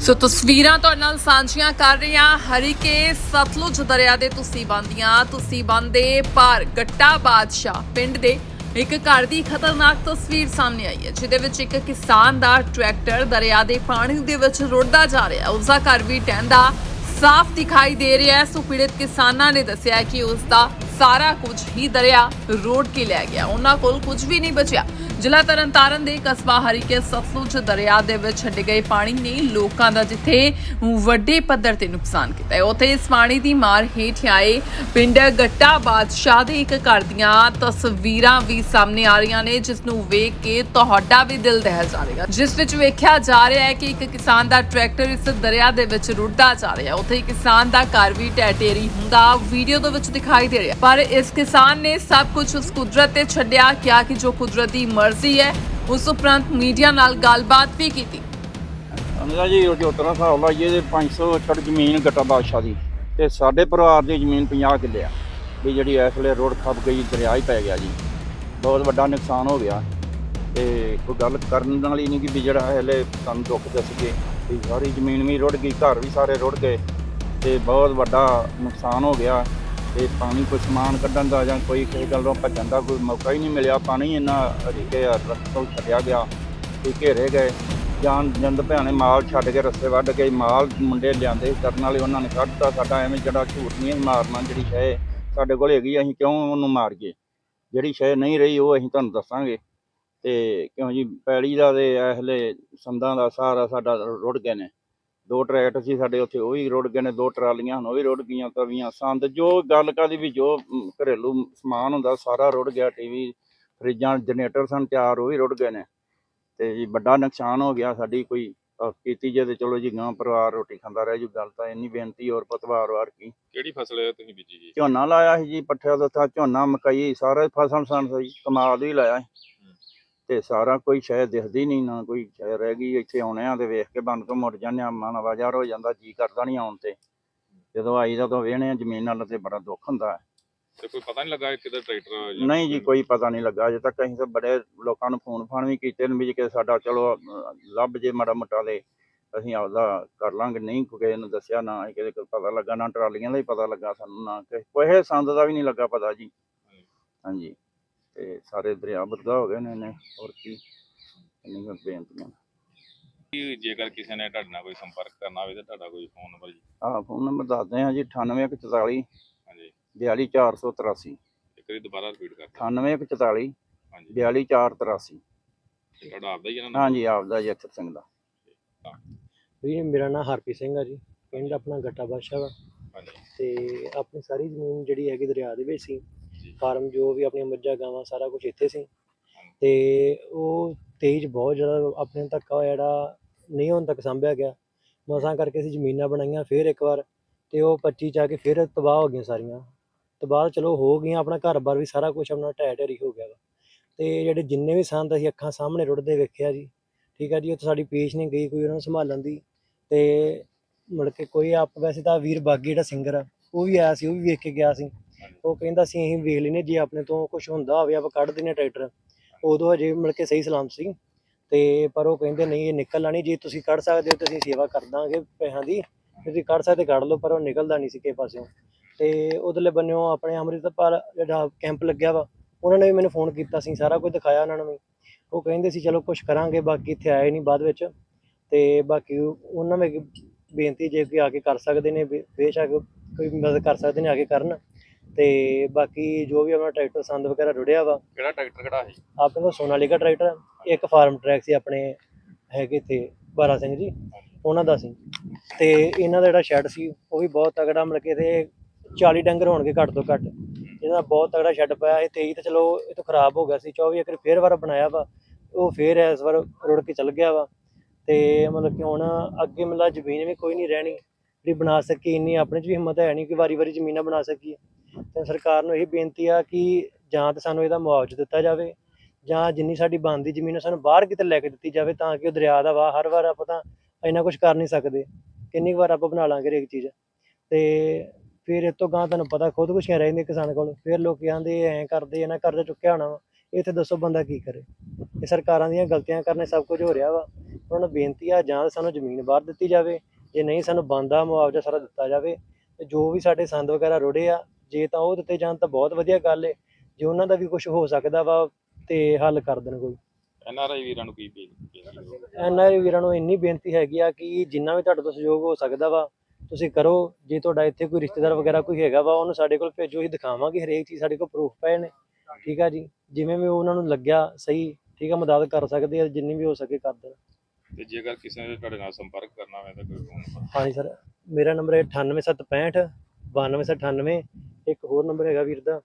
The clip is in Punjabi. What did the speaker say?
ਸੋ ਤਸਵੀਰਾਂ ਤੁਹਾਡੇ ਨਾਲ ਸਾਂਝੀਆਂ ਕਰ ਰਹੀ ਹਾਂ। ਹਰੀਕੇ ਸਤਲੁਜ ਦਰਿਆ ਦੇ ਤੁਸੀਂ ਬੰਦੀਆਂ। ਤੁਸੀਂ ਬੰਦੇ ਪਾਰ ਗੱਟਾ ਬਾਦਸ਼ਾਹ ਪਿੰਡ ਦੇ ਇੱਕ ਘਰ ਦੀ ਖਤਰਨਾਕ ਤਸਵੀਰ ਸਾਹਮਣੇ ਆਈ ਹੈ, ਜਿਹਦੇ ਵਿੱਚ ਇੱਕ ਕਿਸਾਨ ਦਾ ਟਰੈਕਟਰ ਦਰਿਆ ਦੇ ਪਾਣੀ ਦੇ ਵਿੱਚ ਰੁੜਦਾ ਜਾ ਰਿਹਾ ਹੈ। ਉਸ ਦਾ ਘਰ ਵੀ ਟਹਿੰਦਾ ਸਾਫ਼ ਦਿਖਾਈ ਦੇ ਰਿਹਾ ਹੈ। ਸੋ ਪੀੜਤ ਕਿਸਾਨਾਂ ਨੇ ਦੱਸਿਆ ਕਿ ਉਸ ਦਾ ਸਾਰਾ ਕੁਝ ਹੀ ਦਰਿਆ ਰੋੜ ਕੇ ਲੈ ਗਿਆ। ਉਹਨਾਂ ਕੋਲ ਕੁਝ ਵੀ ਨਹੀਂ ਬਚਿਆ। ਜ਼ਿਲ੍ਹਾ ਤਰਨਤਾਰਨ ਦੇ ਕਸਬਾ ਹਰੀਕੇ ਸਤਲੁਜ ਦਰਿਆ ਦੇ ਵਿੱਚ ਛੱਡੇ ਗਏ ਪਾਣੀ ਨੇ ਲੋਕਾਂ ਦਾ ਜਿੱਥੇ ਵੱਡੇ ਪੱਧਰ ਤੇ ਨੁਕਸਾਨ ਕੀਤਾ ਹੈ। ਉੱਥੇ ਇਸ ਪਾਣੀ ਦੀ ਮਾਰ ਹੇਠ ਆਏ ਪਿੰਡ ਗੱਟਾ ਬਾਦਸ਼ਾਹ ਦੇ ਇੱਕ ਘਰ ਦੀਆਂ ਤਸਵੀਰਾਂ ਵੀ ਸਾਹਮਣੇ ਆ ਰਹੀਆਂ ਨੇ, ਜਿਸ ਨੂੰ ਵੇਖ ਕੇ ਤੁਹਾਡਾ ਵੀ ਦਿਲ ਦਹਿਲ ਜਾਵੇਗਾ ਜਿਸ ਵਿੱਚ ਵੇਖਿਆ ਜਾ ਰਿਹਾ ਹੈ ਕਿ ਇੱਕ ਕਿਸਾਨ ਦਾ ਟਰੈਕਟਰ ਇਸ ਦਰਿਆ ਦੇ ਵਿੱਚ ਰੁੜਦਾ ਜਾ ਰਿਹਾ ਉੱਥੇ ਕਿਸਾਨ ਦਾ ਘਰ ਵੀ ਟੈਟੇਰੀ ਹੁੰਦਾ ਵੀਡੀਓ ਦੇ ਵਿੱਚ ਦਿਖਾਈ ਦੇ ਰਿਹਾ ਪਰ ਇਸ ਕਿਸਾਨ ਨੇ ਸਭ ਕੁਝ ਉਸ ਕੁਦਰਤ ਤੇ ਛੱਡਿਆ। ਕਿਹਾ ਕਿ ਜੋ ਕੁਦਰਤੀ ਦੀ ਮਰਜ਼ੀ ਹੈ, ਉਸ ਉਪਰੰਤ ਮੀਡੀਆ ਨਾਲ ਗੱਲਬਾਤ ਵੀ ਕੀਤੀ। ਅੰਦਾ ਜੀ ਜੋ ਤਰ੍ਹਾਂ ਹਿਸਾਬ ਲਾਈਏ ਤੇ 500 ਏਕੜ ਜ਼ਮੀਨ ਗੱਟਾ ਬਾਦਸ਼ਾਹ ਦੀ ਤੇ ਸਾਡੇ ਪਰਿਵਾਰ ਦੀ ਜ਼ਮੀਨ 50 ਕਿੱਲੇ ਆ। ਵੀ ਜਿਹੜੀ ਇਸ ਵੇਲੇ ਰੋਡ ਖੱਪ ਗਈ, ਦਰਿਆ ਹੀ ਪੈ ਗਿਆ ਜੀ। ਬਹੁਤ ਵੱਡਾ ਨੁਕਸਾਨ ਹੋ ਗਿਆ। ਤੇ ਕੋਈ ਗੱਲ ਕਰਨ ਵਾਲੀ ਨਹੀਂ ਕਿ ਵੀ ਜਿਹੜਾ ਹਲੇ ਸਾਨੂੰ ਦੁੱਖ ਦੱਸਗੇ ਵੀ ਸਾਰੀ ਜ਼ਮੀਨ ਵੀ ਰੁੜ ਗਈ, ਘਰ ਵੀ ਸਾਰੇ ਰੁੜ ਗਏ। ਤੇ ਬਹੁਤ ਵੱਡਾ ਨੁਕਸਾਨ ਹੋ ਗਿਆ। ਤੇ ਪਾਣੀ ਕੋਈ ਸਮਾਨ ਕੱਢਣ ਦਾ ਜਾਂ ਕੋਈ ਕਿਸੇ ਗੱਲੋਂ ਭੱਜਣ ਦਾ ਕੋਈ ਮੌਕਾ ਹੀ ਨਹੀਂ ਮਿਲਿਆ, ਪਾਣੀ ਇੰਨਾ ਅੜੀਕੇ ਰਸਤੋਂ ਛੱਡਿਆ ਗਿਆ, ਤੇ ਘੇਰੇ ਗਏ ਜਾਨ ਜੰਦ ਭਿਆਣੇ ਮਾਲ ਛੱਡ ਕੇ ਰਸਤੇ ਵੱਢ ਕੇ ਮਾਲ ਮੁੰਡੇ ਲਿਆਂਦੇ ਸੀ ਕਰਨ ਵਾਲੇ ਉਹਨਾਂ ਨੇ ਕੱਢਤਾ ਸਾਡਾ ਐਵੇਂ ਜਿਹੜਾ ਝੂਠ ਨਹੀਂ ਮਾਰਨਾ ਜਿਹੜੀ ਸ਼ੈ ਸਾਡੇ ਕੋਲ ਹੈਗੀ ਅਸੀਂ ਕਿਉਂ ਉਹਨੂੰ ਮਾਰੀਏ? ਜਿਹੜੀ ਸ਼ੈ ਨਹੀਂ ਰਹੀ, ਉਹ ਅਸੀਂ ਤੁਹਾਨੂੰ ਦੱਸਾਂਗੇ। ਤੇ ਕਿਉਂ ਜੀ, ਪੈਲੀ ਦਾ ਤੇ ਇਹਲੇ ਸੰਦਾਂ ਦਾ ਸਾਰਾ ਸਾਡਾ ਰੁੜ ਗਏ ਨੇ। ਦੋ ਟਰੈਕਟਰ ਸੀ ਸਾਡੇ ਉੱਥੇ ਉਹ ਵੀ ਰੁੜ ਗਏ ਨੇ ਦੋ ਟਰਾਲੀਆਂ ਹੁਣ ਉਹ ਵੀ ਰੁੜ ਗਈਆਂ ਤਵੀਆਂ ਸੰਦ ਜੋ ਗੱਲ ਕਾਦੀ ਵੀ ਜੋ ਘਰੇਲੂ ਸਮਾਨ ਹੁੰਦਾ ਸਾਰਾ ਰੁੜ ਗਿਆ ਟੀਵੀ ਫਰਿੱਜਾਂ ਜਨਰੇਟਰ ਸਨ ਚਾਰ ਉਹ ਵੀ ਰੁੜ ਗਏ ਨੇ। ਤੇ ਜੀ ਵੱਡਾ ਨੁਕਸਾਨ ਹੋ ਗਿਆ ਸਾਡੀ ਕੋਈ ਕੀਤੀ ਜੇ ਤੇ ਚਲੋ ਜੀ ਗਾਂ ਪਰਿਵਾਰ ਰੋਟੀ ਖਾਂਦਾ ਰਹਿ ਜੂ ਗੱਲ ਤਾਂ ਇੰਨੀ ਬੇਨਤੀ ਔਰ ਪਤਵਾਰ ਵਾਰ ਕੀ। ਕਿਹੜੀ ਫਸਲ ਤੁਸੀਂ ਬੀਜੀ ਜੀ? ਝੋਨਾ ਲਾਇਆ ਸੀ ਜੀ ਪੱਠਿਆਂ ਦਾ ਝੋਨਾ ਮਕਈ ਸਾਰਾ ਫਸਲ ਸਨ ਸੀ ਕਮਾਲ ਹੀ ਲਾਇਆ ਸੀ। ਤੇ ਸਾਰਾ ਕੋਈ ਸ਼ਾਇਦ ਦਿਖਦੀ ਨਹੀਂ ਨਾ ਕੋਈ ਸ਼ਾਇਦ ਰਹਿ ਗਈ ਇੱਥੇ ਆਉਣੇ ਆ ਤੇ ਵੇਖ ਕੇ ਬੰਦ ਤੋਂ ਮੁੜ ਜਾਂਦੇ ਆ ਮਨ ਆਵਾਜ਼ਾਰ ਹੋ ਜਾਂਦਾ ਜੀ ਕਰਦਾ ਨਹੀਂ ਆਉਣ ਤੇ। ਜਦੋਂ ਆਈ ਤਾਂ ਵੇਹਣੇ ਆ ਜ਼ਮੀਨ ਨਾਲ ਤੇ ਬੜਾ ਦੁੱਖ ਹੁੰਦਾ ਹੈ। ਤੇ ਕੋਈ ਪਤਾ ਨਹੀਂ ਲੱਗਾ ਕਿਹਦਾ ਟਰੈਕਟਰ ਨਹੀਂ ਜੀ ਕੋਈ ਪਤਾ ਨਹੀਂ ਲੱਗਾ ਅਜੇ ਤੱਕ ਅਸੀਂ ਤਾਂ ਬੜੇ ਲੋਕਾਂ ਨੂੰ ਫੋਨ ਫਾਨ ਵੀ ਕੀਤੇ ਨੇ ਵੀ ਕਿ ਸਾਡਾ ਚਲੋ ਲੱਭ ਜੇ ਮਾੜਾ ਮੋਟਾ ਦੇ ਅਸੀਂ ਆਪਦਾ ਕਰ ਲਾਂਗੇ। ਨਹੀਂ ਕੋਈ ਕਿਸੇ ਨੂੰ ਦੱਸਿਆ ਨਾ ਕਿਸੇ ਕੋਲ ਪਤਾ ਲੱਗਾ ਨਾ ਟਰਾਲੀਆਂ ਦਾ ਹੀ ਪਤਾ ਲੱਗਾ ਸਾਨੂੰ ਨਾ ਕਿ ਕੋਈ ਸੰਦ ਦਾ ਵੀ ਨਹੀਂ ਲੱਗਾ ਪਤਾ ਜੀ। ਹਾਂਜੀ। ਤੇ ਸਾਰੇ ਦਰਿਆ ਬਰਦਾ ਹੋ ਗਏ ਨੇ ਇਹਨੇ ਹੋਰ ਕੀ? ਇੰਨੀ ਕੁ ਬੇਨਤੀਆਂ ਕੀ ਜੇਕਰ ਕਿਸੇ ਨੇ ਤੁਹਾਡੇ ਨਾਲ ਕੋਈ ਸੰਪਰਕ ਕਰਨਾ ਹੋਵੇ ਤਾਂ ਤੁਹਾਡਾ ਕੋਈ ਫੋਨ ਨੰਬਰ ਜੀ? ਆਹ ਫੋਨ ਨੰਬਰ ਦੱਸਦੇ ਹਾਂ ਜੀ 9844 ਹਾਂਜੀ। 42483 ਇੱਕ ਵਾਰੀ ਦੁਬਾਰਾ ਰਿਪੀਟ ਕਰ 9844 ਹਾਂਜੀ। 42483 ਤੇ ਤੁਹਾਡਾ ਆਪਦਾ ਹੀ ਹੈ ਨਾ ਹਾਂਜੀ ਆਪਦਾ ਜੀ ਅਖਰ ਸਿੰਘ ਦਾ। ਵੀ ਮੇਰਾ ਨਾਮ ਹਰਪ੍ਰੀਤ ਸਿੰਘ ਆ ਜੀ। ਪਿੰਡ ਆਪਣਾ ਗੱਟਾ ਵਾ। ਹਾਂਜੀ। ਤੇ ਆਪਣੀ ਸਾਰੀ ਜ਼ਮੀਨ ਜਿਹੜੀ ਹੈਗੀ ਦਰਿਆ ਦੇ ਵਿੱਚ ਸੀ। ਫਾਰਮ ਜੋ ਵੀ ਆਪਣੀਆਂ ਮੱਝਾਂ, ਗਾਵਾਂ ਸਾਰਾ ਕੁਝ ਇੱਥੇ ਸੀ। ਤੇ ਉਹ ਤੇਜ਼ ਬਹੁਤ ਜ਼ਿਆਦਾ ਆਪਣੇ ਤੱਕ ਜਿਹੜਾ ਨਹੀਂ ਹੁਣ ਤੱਕ ਸੰਭਿਆ ਗਿਆ। ਮਸਾਂ ਕਰਕੇ ਅਸੀਂ ਜ਼ਮੀਨਾਂ ਬਣਾਈਆਂ ਫਿਰ ਇੱਕ ਵਾਰ ਤੇ ਉਹ 25 ਚ ਆ ਕੇ ਫਿਰ ਤਬਾਹ ਹੋ ਗਈਆਂ ਸਾਰੀਆਂ। ਤਬਾਹ ਚਲੋ ਹੋ ਗਈਆਂ, ਆਪਣਾ ਘਰ-ਬਾਰ ਵੀ ਸਾਰਾ ਕੁਝ ਆਪਣਾ ਢਹਿ ਢੇਰੀ ਹੋ ਗਿਆ ਵਾ। ਤੇ ਜਿਹੜੇ ਜਿੰਨੇ ਵੀ ਸੰਤ ਅਸੀਂ ਅੱਖਾਂ ਸਾਹਮਣੇ ਰੁੜਦੇ ਵੇਖਿਆ ਜੀ, ਠੀਕ ਆ ਜੀ ਉੱਥੇ ਸਾਡੀ ਪੇਸ਼ ਨਹੀਂ ਗਈ ਕੋਈ ਉਹਨਾਂ ਨੂੰ ਸੰਭਾਲਣ ਦੀ। ਤੇ ਮੁੜ ਕੇ ਕੋਈ ਆਪ ਵੈਸੇ ਤਾਂ ਵੀਰ ਬਾਗੀ ਜਿਹੜਾ ਸਿੰਗਰ ਆ, ਉਹ ਵੀ ਆਇਆ ਸੀ, ਉਹ ਵੀ ਵੇਖ ਕੇ ਗਿਆ ਸੀ। ਉਹ ਕਹਿੰਦਾ ਸੀ, ਅਸੀਂ ਵੇਖ ਲੈਨੇ ਜੇ ਆਪਣੇ ਤੋਂ ਕੁਝ ਹੁੰਦਾ ਹੋਵੇ, ਆਪਾਂ ਕੱਢ ਦਿੰਨੇ ਟਰੈਕਟਰ। ਉਦੋਂ ਹਜੇ ਮਿਲ ਕੇ ਸਹੀ ਸਲਾਮ ਸੀ। ਤੇ ਪਰ ਉਹ ਕਹਿੰਦੇ, ਨਹੀਂ, ਇਹ ਨਿਕਲਣਾ ਨਹੀਂ। ਜੇ ਤੁਸੀਂ ਕੱਢ ਸਕਦੇ ਹੋ ਤਾਂ ਅਸੀਂ ਸੇਵਾ ਕਰ ਦਾਂਗੇ ਪੈਸਿਆਂ ਦੀ। ਜੇ ਤੁਸੀਂ ਕੱਢ ਸਕਦੇ, ਕੱਢ ਲਓ, ਪਰ ਉਹ ਨਿਕਲਦਾ ਨਹੀਂ ਸੀ ਕਿਸੇ ਪਾਸਿਓਂ। ਤੇ ਉਧਰਲੇ ਬੰਨਿਓ ਆਪਣੇ ਅੰਮ੍ਰਿਤਪਾਲ ਜਿਹੜਾ ਕੈਂਪ ਲੱਗਿਆ ਵਾ, ਉਹਨਾਂ ਨੇ ਵੀ ਮੈਨੂੰ ਫੋਨ ਕੀਤਾ ਸੀ, ਸਾਰਾ ਕੁਝ ਦਿਖਾਇਆ ਉਹਨਾਂ ਨੂੰ ਵੀ। ਉਹ ਕਹਿੰਦੇ ਸੀ, ਚਲੋ ਕੁਝ ਕਰਾਂਗੇ, ਬਾਕੀ ਇੱਥੇ ਆਏ ਨਹੀਂ ਬਾਅਦ ਵਿੱਚ। ਤੇ ਬਾਕੀ ਉਹਨਾਂ ਨੇ ਬੇਨਤੀ ਜੇ ਕੋਈ ਆ ਕੇ ਕਰ ਸਕਦੇ ਨੇ ਬੇਸ਼ੱਕ ਕੋਈ ਮਦਦ ਕਰ ਸਕਦੇ ਨੇ ਆ ਕੇ ਕਰਨ। ਤੇ ਬਾਕੀ ਜੋ ਵੀ ਆਪਣਾ ਟਰੈਕਟਰ ਸੰਦ ਵਗੈਰਾ ਰੁੜਿਆ ਵਾ ਕਿਹੜਾ ਟਰੈਕਟਰ ਕਿਹੜਾ ਹੈ ਆਪਣੇ ਕੋਲ ਸੋਨਾਲੀਕਾ ਟਰੈਕਟਰ ਆ, ਇੱਕ ਫਾਰਮ ਟਰੈਕ ਸੀ ਆਪਣੇ ਹੈਗੇ ਤੇ ਬਾਰਾ ਸਿੰਘ ਜੀ ਉਹਨਾਂ ਦਾ ਸੀ। ਤੇ ਇਹਨਾਂ ਦਾ ਜਿਹੜਾ ਸ਼ੈੱਡ ਸੀ ਉਹ ਵੀ ਬਹੁਤ ਤਗੜਾ ਮਤਲਬ ਕਿ ਇਹਦੇ 40 ਡੰਗਰ ਹੋਣਗੇ ਘੱਟ ਤੋਂ ਘੱਟ। ਇਹਦਾ ਬਹੁਤ ਤਗੜਾ ਸ਼ੈੱਡ ਪਿਆ ਇਹ 23 ਤੇ ਚਲੋ ਇਹ ਤਾਂ ਖਰਾਬ ਹੋ ਗਿਆ ਸੀ। 24 ਏਕੜ ਫੇਰ ਵਾਰ ਬਣਾਇਆ ਵਾ ਉਹ ਫੇਰ ਇਸ ਵਾਰ ਰੁੜ ਕੇ ਚੱਲ ਗਿਆ ਵਾ। ਤੇ ਮਤਲਬ ਕਿ ਹੁਣ ਅੱਗੇ ਮਤਲਬ ਜ਼ਮੀਨ ਵੀ ਕੋਈ ਨਹੀਂ ਰਹਿਣੀ। ਜਿਹੜੀ ਬਣਾ ਸਕੀ ਇੰਨੀ ਆਪਣੇ 'ਚ ਵੀ ਹਿੰਮਤ ਹੈ ਨਹੀਂ ਕਿ ਵਾਰੀ ਵਾਰੀ ਜ਼ਮੀਨਾਂ ਬਣਾ ਸਕੀਏ। ਤੇ ਸਰਕਾਰ ਨੂੰ ਇਹ ਬੇਨਤੀ ਆ ਕਿ ਜਾਂ ਤਾਂ ਸਾਨੂੰ ਇਹਦਾ ਮੁਆਵਜ਼ਾ ਦਿੱਤਾ ਜਾਵੇ, ਜਾਂ ਜਿੰਨੀ ਸਾਡੀ ਬਣਦੀ ਜ਼ਮੀਨ ਸਾਨੂੰ ਬਾਹਰ ਕਿਤੇ ਲੈ ਕੇ ਦਿੱਤੀ ਜਾਵੇ ਤਾਂ ਕਿ ਉਹ ਦਰਿਆ ਦਾ ਵਾ ਹਰ ਵਾਰ ਆਪਾਂ ਤਾਂ ਇੰਨਾ ਕੁਝ ਕਰ ਨਹੀਂ ਸਕਦੇ, ਕਿੰਨੀ ਕੁ ਵਾਰ ਆਪਾਂ ਬਣਾ ਲਾਂਗੇ ਹਰੇਕ ਚੀਜ਼। ਤੇ ਫਿਰ ਇਹ ਤੋਂ ਗਾਂ ਤੁਹਾਨੂੰ ਪਤਾ ਖੁਦਕੁਸ਼ੀਆਂ ਰਹਿੰਦੀਆਂ ਕਿਸਾਨ ਕੋਲ, ਫਿਰ ਲੋਕ ਕਹਿੰਦੇ ਐਂ ਕਰਦੇ ਇਹਨਾਂ ਕਰਜ਼ਾ ਚੁੱਕਿਆ ਹੋਣਾ ਵਾ, ਇੱਥੇ ਦੱਸੋ ਬੰਦਾ ਕੀ ਕਰੇ। ਇਹ ਸਰਕਾਰਾਂ ਦੀਆਂ ਗਲਤੀਆਂ ਕਰਨੇ ਸਭ ਕੁਝ ਹੋ ਰਿਹਾ ਵਾ, ਉਹਨਾਂ ਨੂੰ ਬੇਨਤੀ ਆ ਜਾਂ ਤਾਂ ਸਾਨੂੰ ਜ਼ਮੀਨ ਬਾਹਰ ਦਿੱਤੀ ਜਾਵੇ, ਜੇ ਨਹੀਂ ਸਾਨੂੰ ਬੰਦਾ ਮੁਆਵਜ਼ਾ ਸਾਰਾ ਦਿੱਤਾ ਜਾਵੇ, ਤੇ ਜੋ ਵੀ ਸਾਡੇ ਸੰਦ ਵਗੈਰਾ ਰੁੜੇ ਆ ਜੇ ਤਾਂ ਉਹ ਦਿੱਤੇ ਜਾਣ ਤਾਂ ਬਹੁਤ ਵਧੀਆ ਗੱਲ ਏ ਜੇ ਉਹਨਾਂ ਦਾ ਵੀ ਕੁਝ ਹੋ ਸਕਦਾ ਵਾ ਤੇ ਹੱਲ ਕਰ ਦੇਣ ਕੋਈ। ਐਨ ਆਰ ਆਈ ਵੀਰਾਂ ਨੂੰ ਕੀ ਬੇਨਤੀ ਕਰੋਗੇ? ਐਨਆਰਆਈ ਵੀਰਾਂ ਨੂੰ ਇੰਨੀ ਬੇਨਤੀ ਹੈਗੀ ਆ ਕਿ ਜਿੰਨਾ ਵੀ ਤੁਹਾਡੇ ਤੋਂ ਸਹਿਯੋਗ ਹੋ ਸਕਦਾ ਵਾ ਤੁਸੀਂ ਕਰੋ। ਜੇ ਤੁਹਾਡਾ ਇੱਥੇ ਕੋਈ ਰਿਸ਼ਤੇਦਾਰ ਵਗੈਰਾ ਕੋਈ ਹੈਗਾ ਵਾ ਉਹਨੂੰ ਸਾਡੇ ਕੋਲ ਭੇਜੋ ਅਸੀਂ ਦਿਖਾਵਾਂਗੇ ਹਰੇਕ ਚੀਜ਼ ਸਾਡੇ ਕੋਲ ਪ੍ਰੂਫ ਪਏ ਨੇ। ਠੀਕ ਆ ਜੀ? ਜਿਵੇਂ ਵੀ ਉਹਨਾਂ ਨੂੰ ਲੱਗਿਆ ਸਹੀ ਠੀਕ ਆ ਮਦਦ ਕਰ ਸਕਦੇ ਆ ਜਿੰਨੀ ਵੀ ਹੋ ਸਕੇ ਕਰ ਦੇਣ। ਤੇ ਜੇਕਰ ਕਿਸੇ ਨੇ ਤੁਹਾਡੇ ਨਾਲ ਸੰਪਰਕ ਕਰਨਾ ਹੋਵੇ ਤਾਂ ਕੋਈ ਫੋਨ ਹਾਂਜੀ ਸਰ ਮੇਰਾ ਨੰਬਰ ਹੈ 98765 92798 ਇੱਕ ਹੋਰ ਨੰਬਰ ਹੈਗਾ ਵੀਰ ਦਾ।